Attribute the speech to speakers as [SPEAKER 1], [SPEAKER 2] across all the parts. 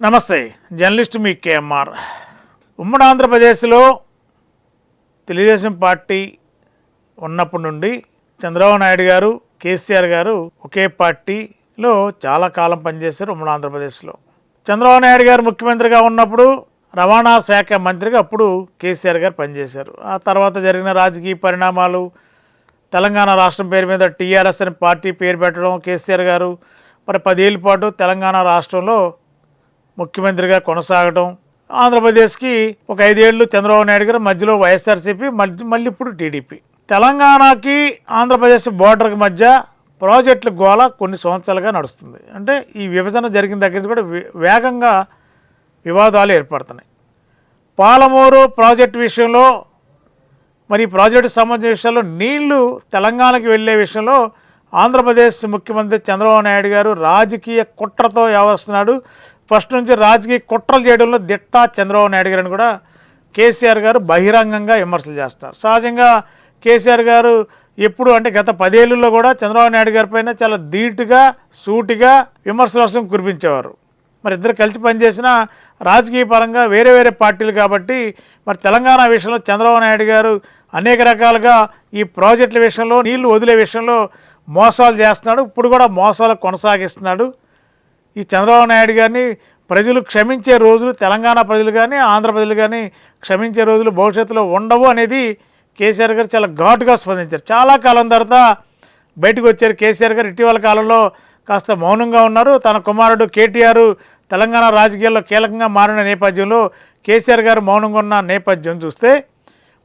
[SPEAKER 1] నమస్తే జర్నలిస్ట్ మీ కేఎంఆర్. ఉమ్మడి ఆంధ్రప్రదేశ్లో తెలుగుదేశం పార్టీ ఉన్నప్పటి నుండి చంద్రబాబు నాయుడు గారు కేసీఆర్ గారు ఒకే పార్టీలో చాలా కాలం పనిచేశారు ఉమ్మడి ఆంధ్రప్రదేశ్లో. చంద్రబాబు నాయుడు గారు ముఖ్యమంత్రిగా ఉన్నప్పుడు రవాణా శాఖ మంత్రిగా అప్పుడు కేసీఆర్ గారు పనిచేశారు. ఆ తర్వాత జరిగిన రాజకీయ పరిణామాలు తెలంగాణ రాష్ట్రం పేరు మీద టీఆర్ఎస్ అని పార్టీ పేరు పెట్టడం కేసీఆర్ గారు మరి పదేళ్ళ పాటు తెలంగాణ రాష్ట్రంలో ముఖ్యమంత్రిగా కొనసాగడం ఆంధ్రప్రదేశ్కి ఒక ఐదేళ్ళు చంద్రబాబు నాయుడు గారు మధ్యలో వైఎస్ఆర్సీపీ మళ్ళీ మళ్ళీ ఇప్పుడు టీడీపీ. తెలంగాణకి ఆంధ్రప్రదేశ్ బోర్డర్కి మధ్య ప్రాజెక్టుల గోల కొన్ని సంవత్సరాలుగా నడుస్తుంది. అంటే ఈ విభజన జరిగిన దగ్గర నుంచి కూడా వే- వేగంగా వివాదాలు ఏర్పడుతున్నాయి. పాలమూరు ప్రాజెక్టు విషయంలో మరి ప్రాజెక్టు సంబంధించిన విషయంలో నీళ్ళు తెలంగాణకి వెళ్ళే విషయంలో ఆంధ్రప్రదేశ్ ముఖ్యమంత్రి చంద్రబాబు నాయుడు గారు రాజకీయ కుట్రతో వ్యవహరిస్తున్నాడు. ఫస్ట్ నుంచి రాజకీయ కుట్రలు చేయడంలో దిట్ట చంద్రబాబు నాయుడు గారిని కూడా కేసీఆర్ గారు బహిరంగంగా విమర్శలు చేస్తారు. సహజంగా కేసీఆర్ గారు ఎప్పుడు అంటే గత పదేళ్ళలో కూడా చంద్రబాబు నాయుడు గారి పైన చాలా ధీటుగా సూటిగా విమర్శల కురిపించేవారు. మరి ఇద్దరు కలిసి పనిచేసిన రాజకీయ పరంగా వేరే వేరే పార్టీలు కాబట్టి మరి తెలంగాణ విషయంలో చంద్రబాబు నాయుడు గారు అనేక రకాలుగా ఈ ప్రాజెక్టుల విషయంలో నీళ్ళు వదిలే విషయంలో మోసాలు చేస్తున్నాడు. ఇప్పుడు కూడా మోసాలు కొనసాగిస్తున్నాడు. ఈ చంద్రబాబు నాయుడు గారిని ప్రజలు క్షమించే రోజులు తెలంగాణ ప్రజలు కానీ ఆంధ్ర ప్రజలు కానీ క్షమించే రోజులు భవిష్యత్తులో ఉండవు అనేది కేసీఆర్ గారు చాలా ఘాటుగా స్పందించారు. చాలా కాలం తర్వాత బయటకు వచ్చారు కేసీఆర్ గారు. ఇటీవల కాలంలో కాస్త మౌనంగా ఉన్నారు. తన కుమారుడు కేటీఆర్ తెలంగాణ రాజకీయాల్లో కీలకంగా మారిన నేపథ్యంలో కేసీఆర్ గారు మౌనంగా ఉన్న నేపథ్యం చూస్తే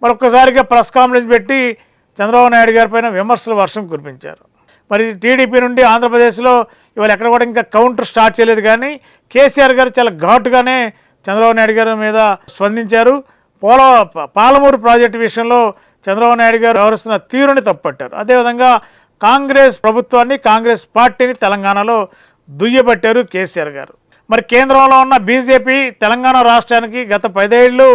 [SPEAKER 1] మరొక్కసారిగా ప్రెస్ కాన్ఫరెన్స్ పెట్టి చంద్రబాబు నాయుడు గారి పైన విమర్శల వర్షం కురిపించారు. మరి టీడీపీ నుండి ఆంధ్రప్రదేశ్లో ఇవాళ ఎక్కడ కూడా ఇంకా కౌంటర్ స్టార్ట్ చేయలేదు కానీ కేసీఆర్ గారు చాలా ఘాటుగానే చంద్రబాబు నాయుడు గారి మీద స్పందించారు. పోల పాలమూరు ప్రాజెక్టు విషయంలో చంద్రబాబు నాయుడు గారు వ్యవహరిస్తున్న తీరుని తప్పట్టారు అదేవిధంగా కాంగ్రెస్ ప్రభుత్వాన్ని కాంగ్రెస్ పార్టీని తెలంగాణలో దుయ్యబట్టారు కేసీఆర్ గారు. మరి కేంద్రంలో ఉన్న బీజేపీ తెలంగాణ రాష్ట్రానికి గత పదేళ్ళు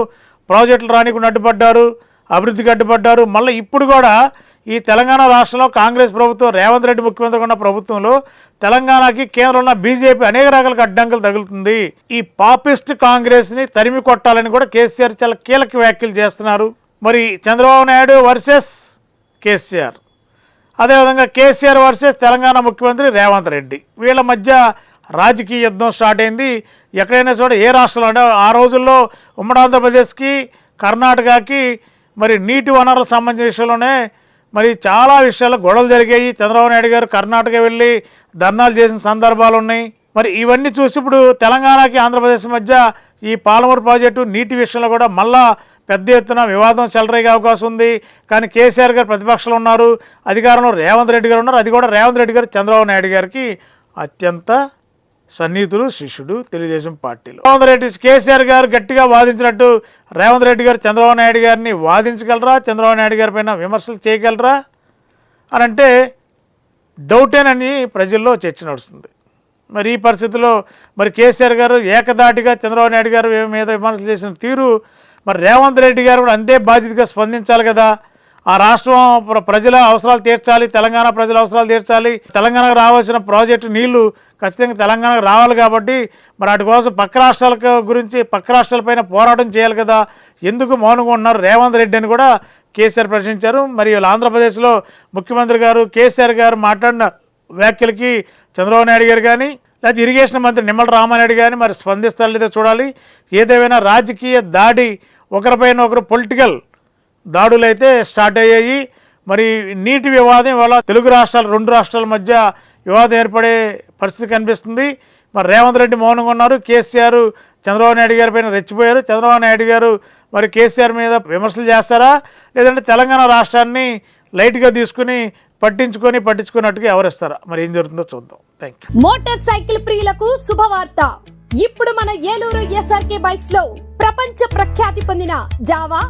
[SPEAKER 1] ప్రాజెక్టులు రానికుండా అడ్డుపడ్డారు అభివృద్ధికి అడ్డుపడ్డారు. మళ్ళీ ఇప్పుడు కూడా ఈ తెలంగాణ రాష్ట్రంలో కాంగ్రెస్ ప్రభుత్వం రేవంత్ రెడ్డి ముఖ్యమంత్రిగా ఉన్న ప్రభుత్వంలో తెలంగాణకి కేంద్రంలో ఉన్న బీజేపీ అనేక రకాల అడ్డంకులు తగులుతుంది. ఈ పాపిస్ట్ కాంగ్రెస్ని తరిమి కొట్టాలని కూడా కేసీఆర్ చాలా కీలక వ్యాఖ్యలు చేస్తున్నారు. మరి చంద్రబాబు నాయుడు వర్సెస్ కేసీఆర్. అదేవిధంగా కేసీఆర్ వర్సెస్ తెలంగాణ ముఖ్యమంత్రి రేవంత్ రెడ్డి. వీళ్ళ మధ్య రాజకీయ యుద్ధం స్టార్ట్ అయింది. ఎక్కడైనా చోట ఏ రాష్ట్రంలో అంటే ఆ రోజుల్లో ఉమ్మడి ఆంధ్రప్రదేశ్కి కర్ణాటకకి మరి నీటి వనరులకు సంబంధించిన విషయంలోనే మరి చాలా విషయాల్లో గొడవలు జరిగాయి. చంద్రబాబు నాయుడు గారు కర్ణాటక వెళ్ళి ధర్నాలు చేసిన సందర్భాలు ఉన్నాయి. మరి ఇవన్నీ చూసి ఇప్పుడు తెలంగాణకి ఆంధ్రప్రదేశ్ మధ్య ఈ పాలమూరు ప్రాజెక్టు నీటి విషయంలో కూడా మళ్ళా పెద్ద ఎత్తున వివాదం చెలరేగే అవకాశం ఉంది. కానీ కేసీఆర్ గారు ప్రతిపక్షంలో ఉన్నారు. అధికారంలో రేవంత్ రెడ్డి గారు ఉన్నారు. అది కూడా రేవంత్ రెడ్డి గారు చంద్రబాబు నాయుడు గారికి అత్యంత సన్నిహితులు శిష్యుడు తెలుగుదేశం పార్టీలో. రేవంత్ రెడ్డి కేసీఆర్ గారు గట్టిగా వాదించినట్టు రేవంత్ రెడ్డి గారు చంద్రబాబు నాయుడు గారిని వాదించగలరా? చంద్రబాబు నాయుడు గారి పైన విమర్శలు చేయగలరా? అని అంటే డౌటేనని ప్రజల్లో చర్చ నడుస్తుంది. మరి ఈ పరిస్థితిలో మరి కేసీఆర్ గారు ఏకదాటిగా చంద్రబాబు నాయుడు గారు మీద విమర్శలు చేసిన తీరు మరి రేవంత్ రెడ్డి గారు కూడా అంతే బాధ్యతగా స్పందించాలి కదా? ఆ రాష్ట్రం ప్ర- ప్రజల అవసరాలు తీర్చాలి తెలంగాణ ప్రజల అవసరాలు తీర్చాలి. తెలంగాణకు రావాల్సిన ప్రాజెక్టు నీళ్ళు ఖచ్చితంగా తెలంగాణకు రావాలి కాబట్టి మరి వాటి కోసం పక్క రాష్ట్రాల గురించి పక్క రాష్ట్రాలపైన పోరాటం చేయాలి కదా. ఎందుకు మౌనంగా ఉన్నారు? రేవంత్ రెడ్డి అని కూడా కేసీఆర్ ప్రశ్నించారు. మరి ఆంధ్రప్రదేశ్లో ముఖ్యమంత్రి గారు కేసీఆర్ గారు మాట్లాడిన వ్యాఖ్యలకి చంద్రబాబు నాయుడు గారు కానీ లేకపోతే ఇరిగేషన్ మంత్రి నిమ్మల రామారెడ్డి కానీ మరి స్పందిస్తారు లేదో చూడాలి. ఏదేమైనా రాజకీయ దాడి ఒకరిపైన ఒకరు పొలిటికల్ దాడులు అయితే స్టార్ట్ అయ్యాయి. మరి నీటి వివాదం ఇవాళ తెలుగు రాష్ట్రాలు రెండు రాష్ట్రాల మధ్య వివాదం ఏర్పడే పరిస్థితి కనిపిస్తుంది. మరి రేవంత్ రెడ్డి మౌనంగా ఉన్నారు. కేసీఆర్ చంద్రబాబు నాయుడు గారి పైన రెచ్చిపోయారు. చంద్రబాబు నాయుడు గారు మరి కేసీఆర్ మీద విమర్శలు చేస్తారా? లేదంటే తెలంగాణ రాష్ట్రాన్ని లైట్గా తీసుకుని పట్టించుకొని పట్టించుకున్నట్టుగా ఎవరిస్తారా? మరి ఏం జరుగుతుందో చూద్దాం. థ్యాంక్ యూ
[SPEAKER 2] మోటార్ సైకిల్ ప్రియులకు శుభవార్త. ఇప్పుడు మన ఏలూరు ఎస్ఆర్కే బైక్స్లో ప్రపంచ ప్రఖ్యాతి పొందిన Jawa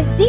[SPEAKER 2] Yezdi